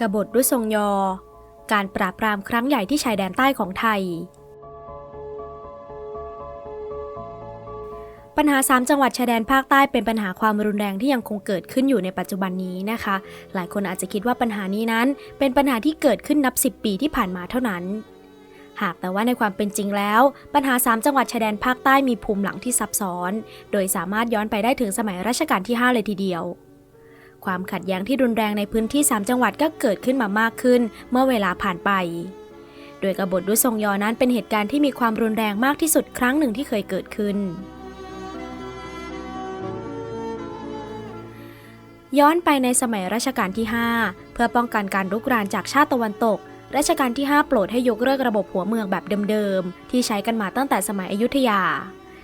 กบฏด้วยทรงยอ การปราบปรามครั้งใหญ่ที่ชายแดนใต้ของไทย ปัญหา 3 จังหวัดชายแดนภาคใต้เป็นปัญหาความรุนแรงที่ยังคงเกิดขึ้นอยู่ในปัจจุบันนี้นะคะ หลายคนอาจจะคิดว่าปัญหานี้นั้น เป็นปัญหาที่เกิดขึ้นนับ 10 ปีที่ผ่านมาเท่านั้นหากแต่ว่าในความเป็นจริงแล้ว ปัญหา 3 จังหวัดชายแดนภาคใต้มีภูมิหลังที่ซับซ้อน โดยสามารถย้อนไปได้ถึงสมัยรัชกาลที่ 5 เลยทีเดียว ความขัดแย้งที่รุนแรงในพื้นที่ 3 จังหวัดก็เกิดขึ้นมามากขึ้น เมื่อเวลาผ่านไป โดยกบฏดุทรงยอนั้นเป็นเหตุการณ์ที่มีความรุนแรงมากที่สุดครั้งหนึ่งที่เคยเกิดขึ้น ย้อนไปในสมัยรัชกาลที่ 5 เพื่อป้องกันการรุกรานจากชาติตะวันตกรัชกาลที่ 5 โปรดให้ยกเลิกระบบหัวเมืองแบบเดิมๆ ที่ใช้กันมาตั้งแต่สมัยอยุธยา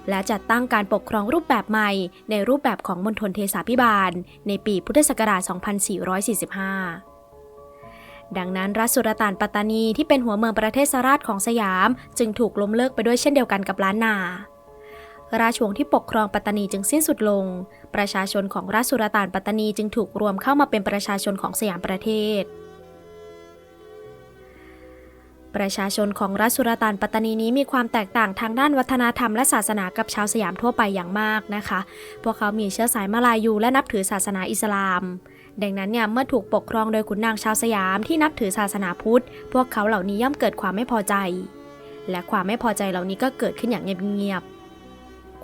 และจัดตั้งการปกครองรูปแบบใหม่ ในรูปแบบของมณฑลเทศาพิบาล ในปีพุทธศักราช 2445ดังนั้นรัฐสุรต่านปัตตานีที่เป็นหัวเมืองประเทศสราชของสยาม จึงถูกล้มเลิกไปด้วยเช่นเดียวกันกับล้านนา ราชวงศ์ที่ปกครองปัตตานีจึงสิ้นสุดลง ประชาชนของรัฐสุรต่านปัตตานีจึงถูกรวมเข้ามาเป็นประชาชนของสยามประเทศ ประชาชนของรัฐสุรตานปัตตานีนี้มีความแตกต่างทางด้านวัฒนธรรมและศาสนากับชาวสยามทั่วไปอย่างมากนะคะ พวกเขามีเชื้อสายมาลายูและนับถือศาสนาอิสลาม ดังนั้นเนี่ยเมื่อถูกปกครองโดยขุนนางชาวสยามที่นับถือศาสนาพุทธ พวกเขาเหล่านี้ย่อมเกิดความไม่พอใจ และความไม่พอใจเหล่านี้ก็เกิดขึ้นอย่างเงียบๆ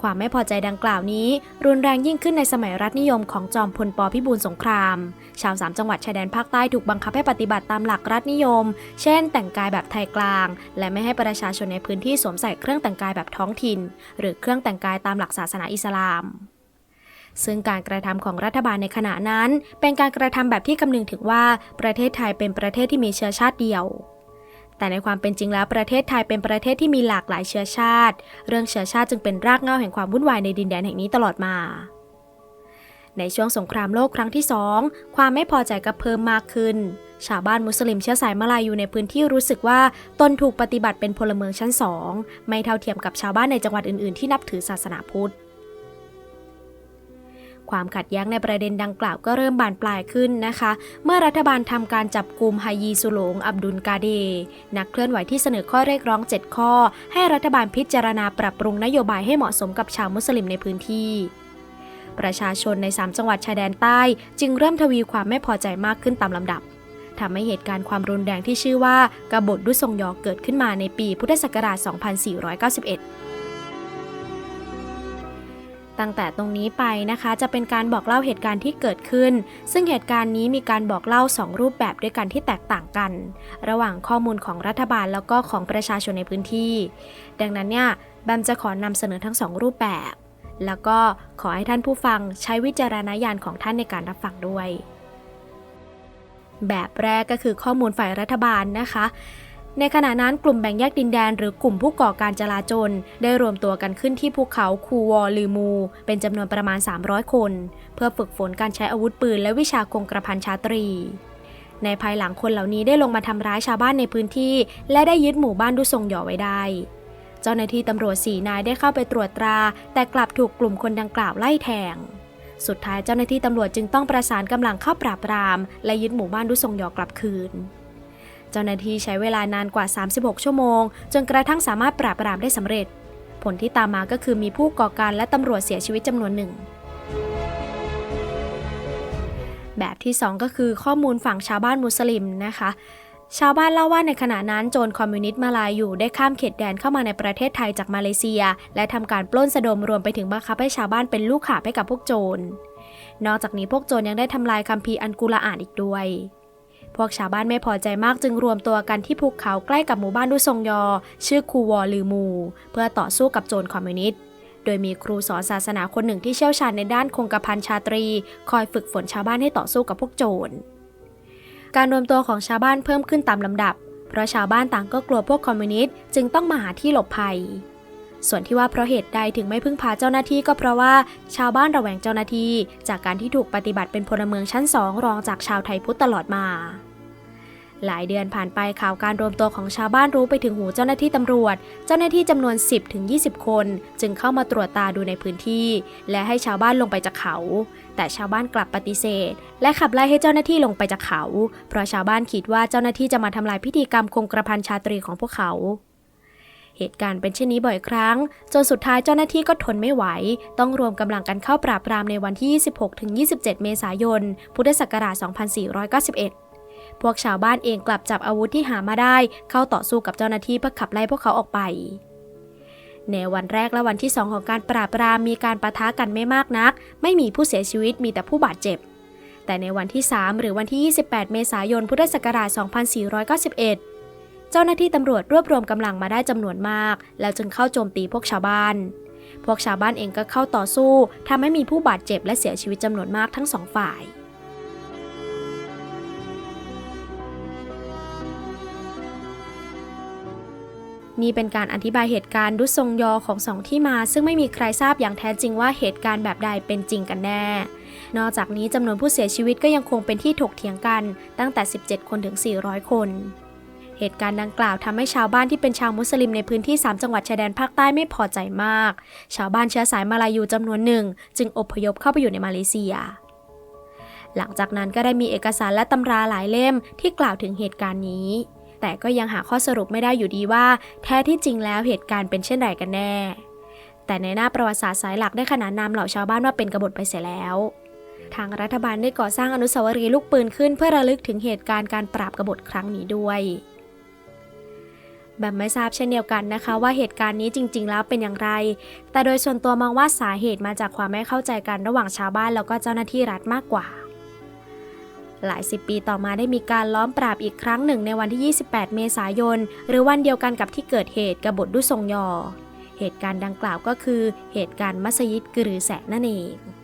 ความไม่พอใจดังกล่าวนี้ รุนแรงยิ่งขึ้นในสมัยรัฐนิยมของจอมพลปพิบูลสงคราม ชาวสามจังหวัดชายแดนภาคใต้ถูกบังคับให้ปฏิบัติตามหลักรัฐนิยม เช่น แต่งกายแบบไทยกลาง และไม่ให้ประชาชนในพื้นที่สวมใส่เครื่องแต่งกายแบบท้องถิ่น หรือเครื่องแต่งกายตามหลักศาสนาอิสลามซึ่งการกระทำของรัฐบาลในขณะนั้น เป็นการกระทำแบบที่คำนึงถึงว่าประเทศไทยเป็นประเทศที่มีเชื้อชาติเดียว แต่ในความเป็นจริงแล้วประเทศไทยเป็นประเทศที่มีหลากหลายเชื้อชาติ เรื่องเชื้อชาติจึงเป็นรากเหง้าแห่งความวุ่นวายในดินแดนแห่งนี้ตลอดมา ในช่วงสงครามโลกครั้งที่สองความไม่พอใจก็เพิ่มมากขึ้น ชาวบ้านมุสลิมเชื้อสายมาลายูในพื้นที่รู้สึกว่าตนถูกปฏิบัติเป็นพลเมืองชั้นสองไม่เท่าเทียมกับชาวบ้านในจังหวัดอื่นๆ ที่นับถือศาสนาพุทธ ความขัดแย้งในประเด็นดังกล่าวก็เริ่มบานปลายขึ้นนะคะ เมื่อรัฐบาลทำการจับกลุ่มฮายีสุโลงอับดุลกาเด นักเคลื่อนไหวที่เสนอข้อเรียกร้อง 7 ข้อ ให้รัฐบาลพิจารณาปรับปรุงนโยบายให้เหมาะสมกับชาวมุสลิมในพื้นที่ประชาชนใน 3 จังหวัดชายแดนใต้ จึงเริ่มทวีความไม่พอใจมากขึ้นตามลำดับทำให้เหตุการณ์ความรุนแรงที่ชื่อว่ากบฏดุทรงยอเกิดขึ้นมาในปีพุทธศักราช 2491 ตั้งแต่ตรงนี้ไปนะคะ จะเป็นการบอกเล่าเหตุการณ์ที่เกิดขึ้น ซึ่งเหตุการณ์นี้มีการบอกเล่า 2 รูปแบบด้วยกันที่แตกต่างกัน ระหว่างข้อมูลของรัฐบาลแล้วก็ของประชาชนในพื้นที่ ดังนั้นเนี่ยแบมจะขอนำเสนอทั้ง 2 รูปแบบ แล้วก็ขอให้ท่านผู้ฟังใช้วิจารณญาณของท่านในการรับฟังด้วย แบบแรกก็คือข้อมูลฝ่ายรัฐบาลนะคะ ในขณะนั้นกลุ่มแบ่งแยกดินแดน หรือกลุ่มผู้ก่อการจลาจล ได้รวมตัวกันขึ้นที่ภูเขาคูวอลือมู เป็นจำนวนประมาณ 300 คน เพื่อฝึกฝนการใช้อาวุธปืนและวิชาคงกระพันชาตรี ในภายหลังคนเหล่านี้ได้ลงมาทำร้ายชาวบ้านในพื้นที่ และได้ยึดหมู่บ้านดุทรงหย่อไว้ได้ เจ้าหน้าที่ตำรวจสี่นายได้เข้าไปตรวจตรา แต่กลับถูกกลุ่มคนดังกล่าวไล่แทง สุดท้ายเจ้าหน้าที่ตำรวจจึงต้องประสานกำลังเข้าปราบปราม และยึดหมู่บ้านดุทรงหยอกลับคืน เจ้าหน้าที่ใช้เวลานานกว่า 36 ชั่วโมง จนกระทั่งสามารถปราบปรามได้สำเร็จ ผลที่ตามมาก็คือมีผู้ก่อการและตำรวจเสียชีวิตจำนวนหนึ่ง แบบที่ 2 ก็คือข้อมูลฝั่งชาวบ้านมุสลิมนะคะชาวบ้านเล่าว่าในขณะนั้นโจรคอมมิวนิสต์มาลายูได้ข้ามเขตแดนเข้ามาในประเทศไทยจากมาเลเซีย และทำการปล้นสะดมรวมไปถึงบังคับให้ชาวบ้านเป็นลูกขาให้กับพวกโจร นอกจากนี้พวกโจรยังได้ทำลายคัมภีร์อันกุรอานอีกด้วย พวกชาวบ้านไม่พอใจมากจึงรวมตัวกันที่ภูเขาใกล้กับหมู่บ้านดุทรงยอ ชื่อคูวอลือมู เพื่อต่อสู้กับโจรคอมมิวนิสต์โดยมีครูสอนศาสนาคนหนึ่งที่เชี่ยวชาญในด้านคงกระพันชาตรี คอยฝึกฝนชาวบ้านให้ต่อสู้กับพวกโจร การรวมตัวของชาวบ้านเพิ่มขึ้นตามลำดับ เพราะชาวบ้านต่างก็กลัวพวกคอมมิวนิสต์จึงต้องมาหาที่หลบภัย ส่วนที่ว่าเพราะเหตุใดถึงไม่พึ่งพาเจ้าหน้าที่ก็เพราะว่า ชาวบ้านระแวงเจ้าหน้าที่ จากการที่ถูกปฏิบัติเป็นพลเมืองชั้นสองรองจากชาวไทยพุทธตลอดมา หลายเดือนผ่านไปข่าวการรวมตัวของชาวบ้านรู้ไปถึงหูเจ้าหน้าที่ตำรวจ เจ้าหน้าที่จำนวน 10-20 คน จึงเข้ามาตรวจตาดูในพื้นที่ และให้ชาวบ้านลงไปจากเขา แต่ชาวบ้านกลับปฏิเสธ และขับไล่ให้เจ้าหน้าที่ลงไปจากเขา เพราะชาวบ้านคิดว่าเจ้าหน้าที่จะมาทำลายพิธีกรรมคงกระพันชาตรีของพวกเขา เหตุการณ์เป็นเช่นนี้บ่อยครั้ง จนสุดท้ายเจ้าหน้าที่ก็ทนไม่ไหว ต้องรวมกำลังกันเข้าปราบปรามในวันที่ 26-27 เมษายน พุทธศักราช 2491 พวกชาวบ้านเองกลับจับอาวุธที่หามาได้ เข้าต่อสู้กับเจ้าหน้าที่เพื่อขับไล่พวกเขาออกไปในวันแรกและวันที่ 2 ของการปราบปรามมีการประทะกันไม่มากนัก ไม่มีผู้เสียชีวิตมีแต่ผู้บาดเจ็บ แต่ในวันที่ 3 หรือวันที่ 28 เมษายน พุทธศักราช 2491 เจ้าหน้าที่ตำรวจรวบรวมกำลังมาได้จำนวนมาก แล้วจึงเข้าโจมตีพวกชาวบ้าน พวกชาวบ้านเองก็เข้าต่อสู้ทำให้มีผู้บาดเจ็บและเสียชีวิตจำนวนมากทั้งสองฝ่ายนี่เป็นการอธิบายเหตุการณ์ดุทรงยอของสองที่มา ซึ่งไม่มีใครทราบอย่างแท้จริงว่าเหตุการณ์แบบใดเป็นจริงกันแน่ นอกจากนี้จำนวนผู้เสียชีวิตก็ยังคงเป็นที่ถกเถียงกันตั้งแต่ 17 คนถึง 400 คน เหตุการณ์ดังกล่าวทำให้ชาวบ้านที่เป็นชาวมุสลิมในพื้นที่ 3 จังหวัดชายแดนภาคใต้ไม่พอใจมาก ชาวบ้านเชื้อสายมาลายูจำนวนหนึ่ง จึงอพยพเข้าไปอยู่ในมาเลเซีย หลังจากนั้นก็ได้มีเอกสารและตำราหลายเล่มที่กล่าวถึงเหตุการณ์นี้ แต่ก็ยังหาข้อสรุปไม่ได้อยู่ดีว่า แท้ที่จริงแล้วเหตุการณ์เป็นเช่นไรกันแน่ แต่ในหน้าประวัติศาสตร์สายหลักได้ขนานนามเหล่าชาวบ้านว่าเป็นกบฏไปเสียแล้วทางรัฐบาลได้ก่อสร้างอนุสาวรีย์ลูกปืนขึ้นเพื่อระลึกถึงเหตุการณ์การปราบกบฏครั้งนี้ด้วย แบบไม่ทราบเช่นเดียวกันนะคะ ว่าเหตุการณ์นี้จริง ๆ แล้วเป็นอย่างไร แต่โดยส่วนตัวมองว่าสาเหตุมาจากความไม่เข้าใจกันระหว่างชาวบ้านแล้วก็เจ้าหน้าที่รัฐมากกว่า หลายสิบปีต่อมาได้มีการล้อมปราบอีกครั้งหนึ่งในวันที่ 28 เมษายน หรือวันเดียวกันกับที่เกิดเหตุกบฏดุทรงยอ เหตุการณ์ดังกล่าวก็คือ เหตุการณ์มัสยิดกรือแสนั่นเอง